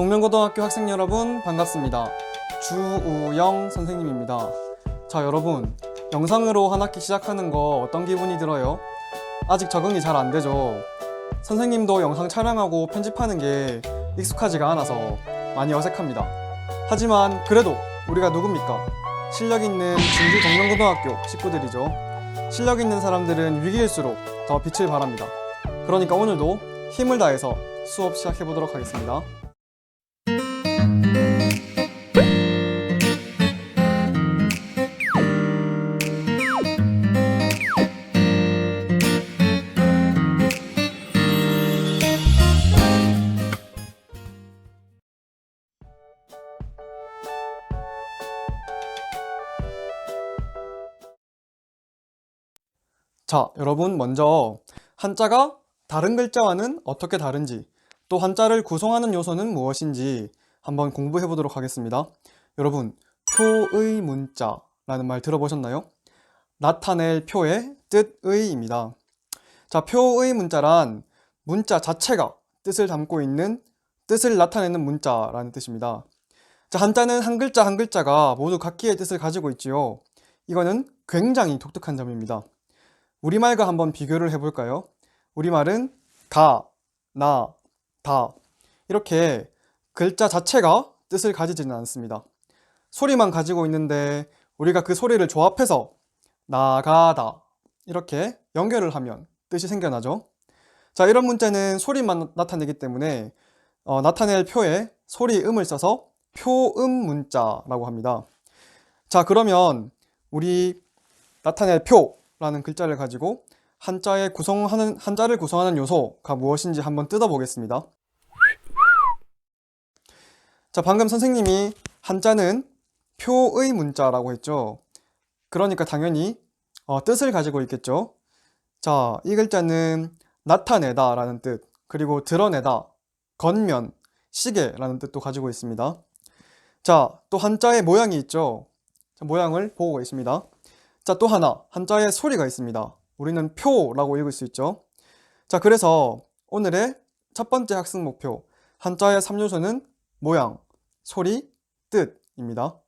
동명고등학교 학생 여러분 반갑습니다. 주우영 선생님입니다. 자 여러분 영상으로 한 학기 시작하는 거 어떤 기분이 들어요? 아직 적응이 잘 안 되죠? 선생님도 영상 촬영하고 편집하는 게 익숙하지가 않아서 많이 어색합니다. 하지만 그래도 우리가 누굽니까? 실력 있는 진주 동명고등학교 식구들이죠. 실력 있는 사람들은 위기일수록 더 빛을 발합니다. 그러니까 오늘도 힘을 다해서 수업 시작해 보도록 하겠습니다. 자, 여러분 먼저 한자가 다른 글자와는 어떻게 다른지, 또 한자를 구성하는 요소는 무엇인지 한번 공부해 보도록 하겠습니다. 여러분, 표의 문자라는 말 들어보셨나요? 나타낼 표의 뜻의입니다. 자, 표의 문자란 문자 자체가 뜻을 담고 있는 뜻을 나타내는 문자라는 뜻입니다. 자, 한자는 한 글자 한 글자가 모두 각기의 뜻을 가지고 있지요. 이거는 굉장히 독특한 점입니다. 우리말과 한번 비교를 해볼까요? 우리말은 가, 나, 다 이렇게 글자 자체가 뜻을 가지지는 않습니다. 소리만 가지고 있는데 우리가 그 소리를 조합해서 나가다 이렇게 연결을 하면 뜻이 생겨나죠. 자, 이런 문자는 소리만 나타내기 때문에 어, 나타낼 표에 소리 음을 써서 표음 문자라고 합니다. 자, 그러면 우리 나타낼 표 라는 글자를 가지고 한자의 구성하는 한자를 구성하는 요소가 무엇인지 한번 뜯어보겠습니다. 자, 방금 선생님이 한자는 표의 문자라고 했죠. 그러니까 당연히 어, 뜻을 가지고 있겠죠. 자, 이 글자는 나타내다 라는 뜻, 그리고 드러내다, 겉면, 시계 라는 뜻도 가지고 있습니다. 자, 또 한자의 모양이 있죠. 자, 모양을 보고 있습니다. 자, 또 하나, 한자의 소리가 있습니다. 우리는 표라고 읽을 수 있죠. 자, 그래서 오늘의 첫 번째 학습 목표, 한자의 3요소는 모양, 소리, 뜻입니다.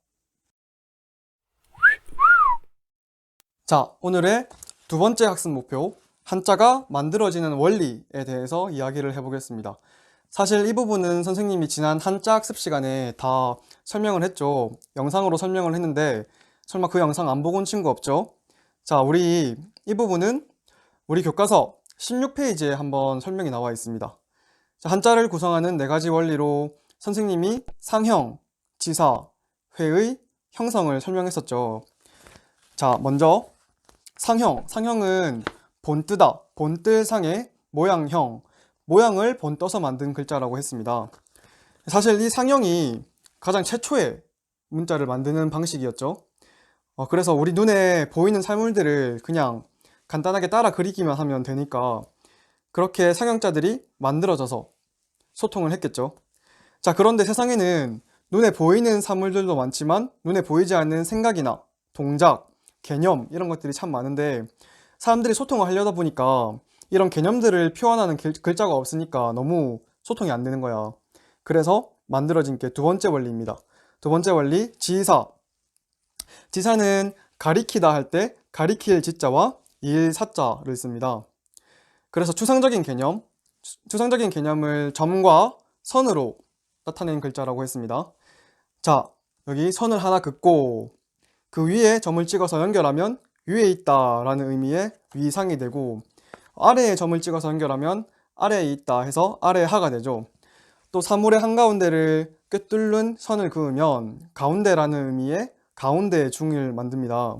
자, 오늘의 두 번째 학습 목표, 한자가 만들어지는 원리에 대해서 이야기를 해보겠습니다. 사실 이 부분은 선생님이 지난 한자 학습 시간에 다 설명을 했죠. 영상으로 설명을 했는데 설마 그 영상 안 보고 온 친구 없죠? 자, 우리 이 부분은 우리 교과서 16페이지에 한번 설명이 나와 있습니다. 자, 한자를 구성하는 네 가지 원리로 선생님이 상형, 지사, 회의, 형성을 설명했었죠. 자, 먼저 상형, 상형은 본뜨다, 본뜰상의 모양형, 모양을 본떠서 만든 글자라고 했습니다. 사실 이 상형이 가장 최초의 문자를 만드는 방식이었죠. 어, 그래서 우리 눈에 보이는 사물들을 그냥 간단하게 따라 그리기만 하면 되니까 그렇게 상형자들이 만들어져서 소통을 했겠죠. 자, 그런데 세상에는 눈에 보이는 사물들도 많지만 눈에 보이지 않는 생각이나 동작, 개념 이런 것들이 참 많은데 사람들이 소통을 하려다 보니까 이런 개념들을 표현하는 글- 글자가 없으니까 너무 소통이 안 되는 거야. 그래서 만들어진 게 두 번째 원리입니다. 두 번째 원리, 지사. 지사는 가리키다 할 때 가리킬 지자와 일 사자를 씁니다. 그래서 추상적인 개념, 추- 추상적인 개념을 점과 선으로 나타낸 글자라고 했습니다. 자, 여기 선을 하나 긋고 그 위에 점을 찍어서 연결하면 위에 있다 라는 의미의 위상이 되고 아래에 점을 찍어서 연결하면 아래에 있다 해서 아래 하가 되죠. 또 사물의 한가운데를 꿰뚫는 선을 그으면 가운데라는 의미의 가운데 중을 만듭니다.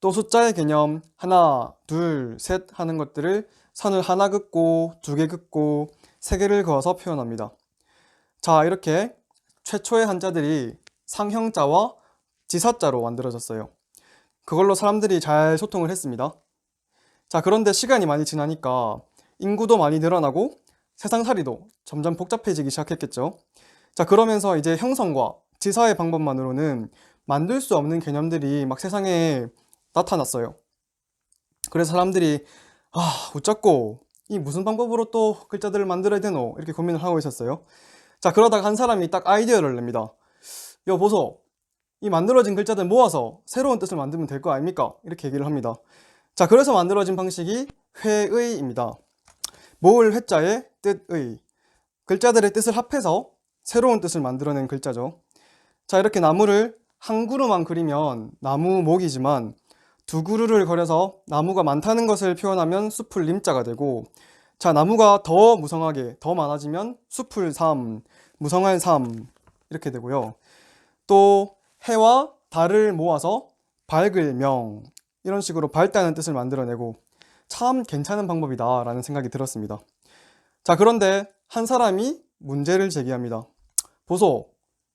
또 숫자의 개념 하나, 둘, 셋 하는 것들을 선을 하나 긋고 두 개 긋고 세 개를 그어서 표현합니다. 자, 이렇게 최초의 한자들이 상형자와 지사자로 만들어졌어요. 그걸로 사람들이 잘 소통을 했습니다. 자, 그런데 시간이 많이 지나니까 인구도 많이 늘어나고 세상살이도 점점 복잡해지기 시작했겠죠. 자, 그러면서 이제 형성과 지사의 방법만으로는 만들 수 없는 개념들이 막 세상에 나타났어요. 그래서 사람들이 아, 웃자고 이 무슨 방법으로 또 글자들을 만들어야 되노? 이렇게 고민을 하고 있었어요. 자, 그러다가 한 사람이 딱 아이디어를 냅니다. 여 보소. 이 만들어진 글자들 모아서 새로운 뜻을 만들면 될 거 아닙니까? 이렇게 얘기를 합니다. 자, 그래서 만들어진 방식이 회의입니다. 모을 회자의 뜻의. 글자들의 뜻을 합해서 새로운 뜻을 만들어낸 글자죠. 자, 이렇게 나무를 한 그루만 그리면 나무 목이지만 두 그루를 그려서 나무가 많다는 것을 표현하면 숲을 림자가 되고 자, 나무가 더 무성하게 더 많아지면 숲을 삼, 무성한 삶 이렇게 되고요. 또 해와 달을 모아서 밝을 명 이런 식으로 밝다는 뜻을 만들어내고 참 괜찮은 방법이다 라는 생각이 들었습니다. 자, 그런데 한 사람이 문제를 제기합니다. 보소,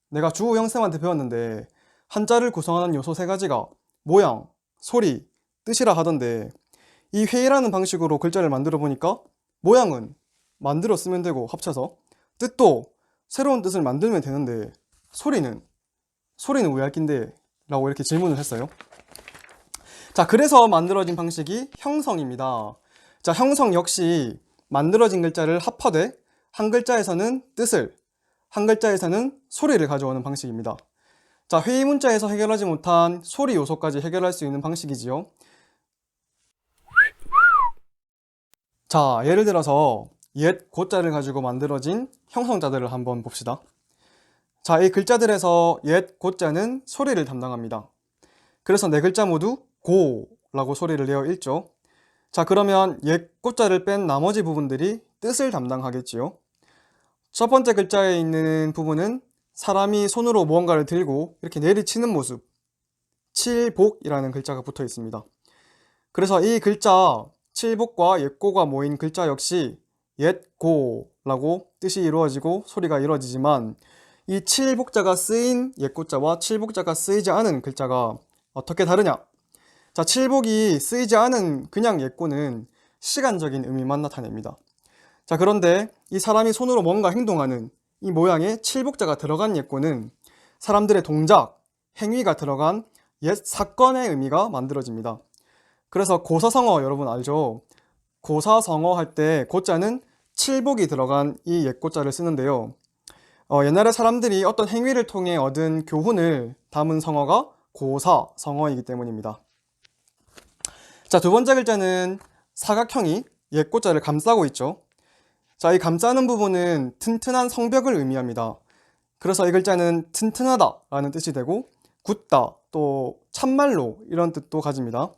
내가 주호 형쌤한테 배웠는데 한자를 구성하는 요소 세 가지가 모양, 소리, 뜻이라 하던데 이 회의라는 방식으로 글자를 만들어 보니까 모양은 만들어 쓰면 되고 합쳐서 뜻도 새로운 뜻을 만들면 되는데 소리는 소리는 왜 할긴데? 라고 이렇게 질문을 했어요. 자, 그래서 만들어진 방식이 형성입니다. 자, 형성 역시 만들어진 글자를 합하되 한 글자에서는 뜻을, 한 글자에서는 소리를 가져오는 방식입니다. 자, 회의 문자에서 해결하지 못한 소리 요소까지 해결할 수 있는 방식이지요. 자, 예를 들어서 옛 고자를 가지고 만들어진 형성자들을 한번 봅시다. 자, 이 글자들에서 옛 고자는 소리를 담당합니다. 그래서 네 글자 모두 고라고 소리를 내어 읽죠. 자, 그러면 옛 고자를 뺀 나머지 부분들이 뜻을 담당하겠지요. 첫 번째 글자에 있는 부분은 사람이 손으로 무언가를 들고 이렇게 내리치는 모습, 칠복이라는 글자가 붙어 있습니다. 그래서 이 글자 칠복과 옛고가 모인 글자 역시 옛고라고 뜻이 이루어지고 소리가 이루어지지만 이 칠복자가 쓰인 옛고자와 칠복자가 쓰이지 않은 글자가 어떻게 다르냐? 자, 칠복이 쓰이지 않은 그냥 옛고는 시간적인 의미만 나타냅니다. 자, 그런데 이 사람이 손으로 뭔가 행동하는 이 모양에 칠복자가 들어간 옛고는 사람들의 동작, 행위가 들어간 옛 사건의 의미가 만들어집니다. 그래서 고사성어 여러분 알죠? 고사성어 할 때 고자는 칠복이 들어간 이 옛고자를 쓰는데요. 어, 옛날에 사람들이 어떤 행위를 통해 얻은 교훈을 담은 성어가 고사성어이기 때문입니다. 자, 두 번째 글자는 사각형이 옛고자를 감싸고 있죠. 자, 이 감싸는 부분은 튼튼한 성벽을 의미합니다. 그래서 이 글자는 튼튼하다 라는 뜻이 되고 굳다 또 참말로 이런 뜻도 가집니다.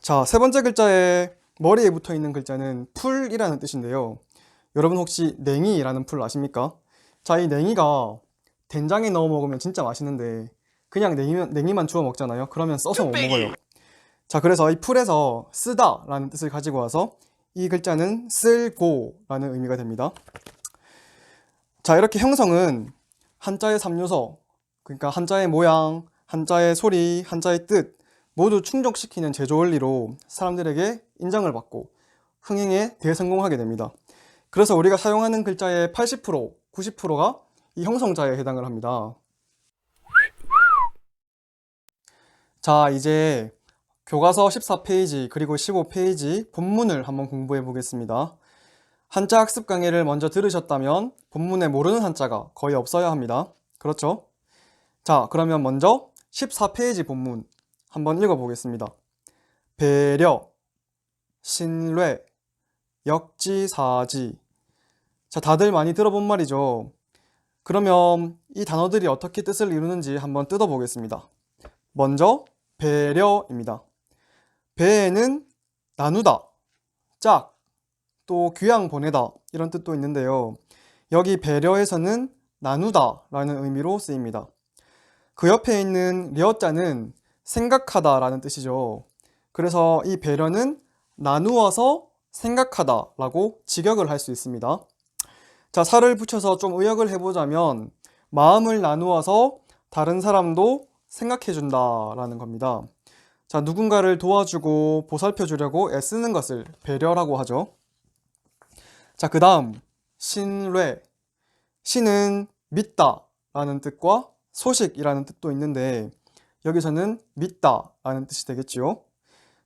자, 세 번째 글자에 머리에 붙어 있는 글자는 풀이라는 뜻인데요. 여러분 혹시 냉이라는 풀 아십니까? 자, 이 냉이가 된장에 넣어 먹으면 진짜 맛있는데 그냥 냉이만, 냉이만 주워 먹잖아요. 그러면 써서 못 먹어요. 자, 그래서 이 풀에서 쓰다 라는 뜻을 가지고 와서 이 글자는 쓸고 라는 의미가 됩니다. 자, 이렇게 형성은 한자의 3요소, 그러니까 한자의 모양, 한자의 소리, 한자의 뜻 모두 충족시키는 제조 원리로 사람들에게 인정을 받고 흥행에 대성공하게 됩니다. 그래서 우리가 사용하는 글자의 80%, 90%가 이 형성자에 해당을 합니다. 자, 이제 교과서 14페이지 그리고 15페이지 본문을 한번 공부해 보겠습니다. 한자 학습 강의를 먼저 들으셨다면 본문에 모르는 한자가 거의 없어야 합니다. 그렇죠? 자, 그러면 먼저 14페이지 본문 한번 읽어 보겠습니다. 배려, 신뢰, 역지사지. 자, 다들 많이 들어본 말이죠. 그러면 이 단어들이 어떻게 뜻을 이루는지 한번 뜯어 보겠습니다. 먼저 배려입니다. 배에는 나누다, 짝, 또 귀양 보내다 이런 뜻도 있는데요. 여기 배려에서는 나누다 라는 의미로 쓰입니다. 그 옆에 있는 려자는 생각하다 라는 뜻이죠. 그래서 이 배려는 나누어서 생각하다 라고 직역을 할 수 있습니다. 자, 살을 붙여서 좀 의역을 해보자면 마음을 나누어서 다른 사람도 생각해준다 라는 겁니다. 자, 누군가를 도와주고 보살펴 주려고 애쓰는 것을 배려라고 하죠. 자, 그 다음, 신뢰. 신은 믿다 라는 뜻과 소식이라는 뜻도 있는데, 여기서는 믿다 라는 뜻이 되겠지요.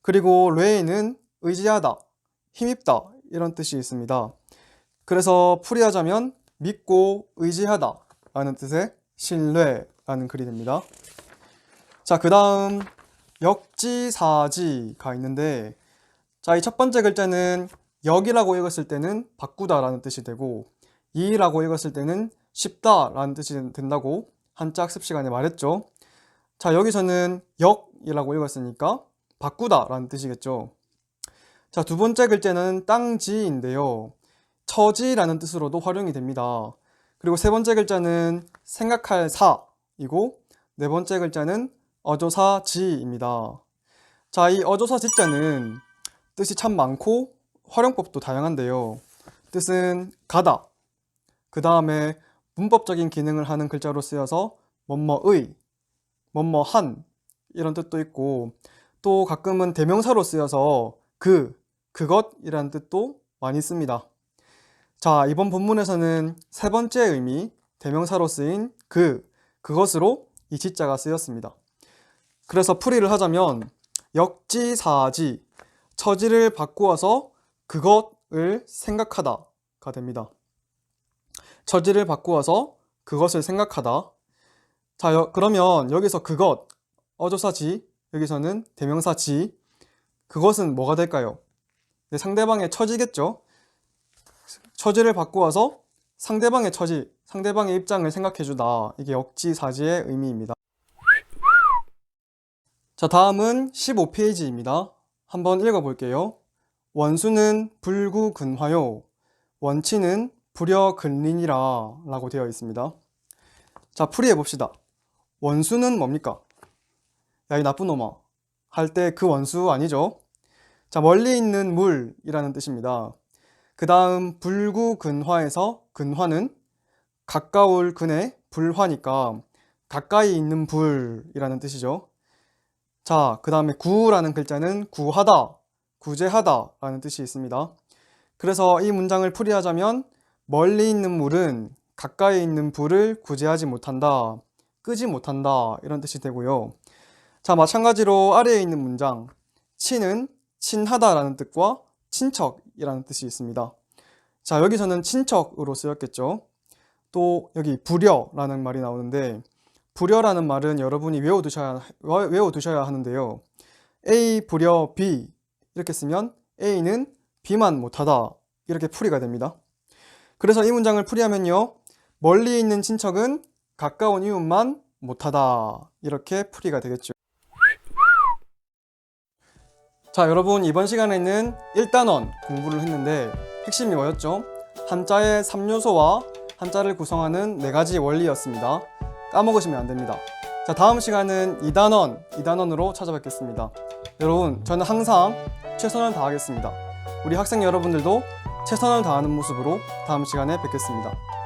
그리고 뢰에는 의지하다, 힘입다 이런 뜻이 있습니다. 그래서 풀이하자면 믿고 의지하다 라는 뜻의 신뢰라는 글이 됩니다. 자, 그 다음 역지사지가 있는데 자, 이 첫 번째 글자는 역이라고 읽었을 때는 바꾸다 라는 뜻이 되고 이라고 읽었을 때는 쉽다 라는 뜻이 된다고 한자 학습 시간에 말했죠. 자, 여기서는 역이라고 읽었으니까 바꾸다 라는 뜻이겠죠. 자, 두 번째 글자는 땅지인데요. 처지라는 뜻으로도 활용이 됩니다. 그리고 세 번째 글자는 생각할 사이고 네 번째 글자는 어조사 지입니다. 자, 이 어조사 지자는 뜻이 참 많고 활용법도 다양한데요. 뜻은 가다. 그 다음에 문법적인 기능을 하는 글자로 쓰여서 뭐뭐의, 뭐뭐한 이런 뜻도 있고 또 가끔은 대명사로 쓰여서 그, 그것이라는 뜻도 많이 씁니다. 자, 이번 본문에서는 세 번째 의미, 대명사로 쓰인 그, 그것으로 이 지자가 쓰였습니다. 그래서 풀이를 하자면 역지사지, 처지를 바꾸어서 그것을 생각하다가 됩니다. 처지를 바꾸어서 그것을 생각하다. 자, 여- 그러면 여기서 그것, 어조사지, 여기서는 대명사지, 그것은 뭐가 될까요? 네, 상대방의 처지겠죠? 처지를 바꾸어서 상대방의 처지, 상대방의 입장을 생각해주다. 이게 역지사지의 의미입니다. 자, 다음은 15페이지입니다. 한번 읽어볼게요. 원수는 불구근화요. 원치는 불여근린이라 라고 되어 있습니다. 자, 풀이해 봅시다. 원수는 뭡니까? 야, 이 나쁜 놈아. 할 때 그 원수 아니죠? 자, 멀리 있는 물이라는 뜻입니다. 그 다음 불구근화에서 근화는 가까울 근에 불화니까 가까이 있는 불이라는 뜻이죠. 자, 그 다음에 구라는 글자는 구하다, 구제하다 라는 뜻이 있습니다. 그래서 이 문장을 풀이하자면 멀리 있는 물은 가까이 있는 불을 구제하지 못한다, 끄지 못한다 이런 뜻이 되고요. 자, 마찬가지로 아래에 있는 문장 친은 친하다라는 뜻과 친척이라는 뜻이 있습니다. 자, 여기서는 친척으로 쓰였겠죠. 또 여기 불여라는 말이 나오는데 불여라는 말은 여러분이 외워두셔야, 외워두셔야 하는데요. A 불여 B 이렇게 쓰면 A는 B만 못하다 이렇게 풀이가 됩니다. 그래서 이 문장을 풀이하면요. 멀리 있는 친척은 가까운 이웃만 못하다 이렇게 풀이가 되겠죠. 자, 여러분 이번 시간에는 1단원 공부를 했는데 핵심이 뭐였죠? 한자의 3요소와 한자를 구성하는 네 가지 원리였습니다. 까먹으시면 안 됩니다. 자, 다음 시간은 2단원, 2단원으로 찾아뵙겠습니다. 여러분, 저는 항상 최선을 다하겠습니다. 우리 학생 여러분들도 최선을 다하는 모습으로 다음 시간에 뵙겠습니다.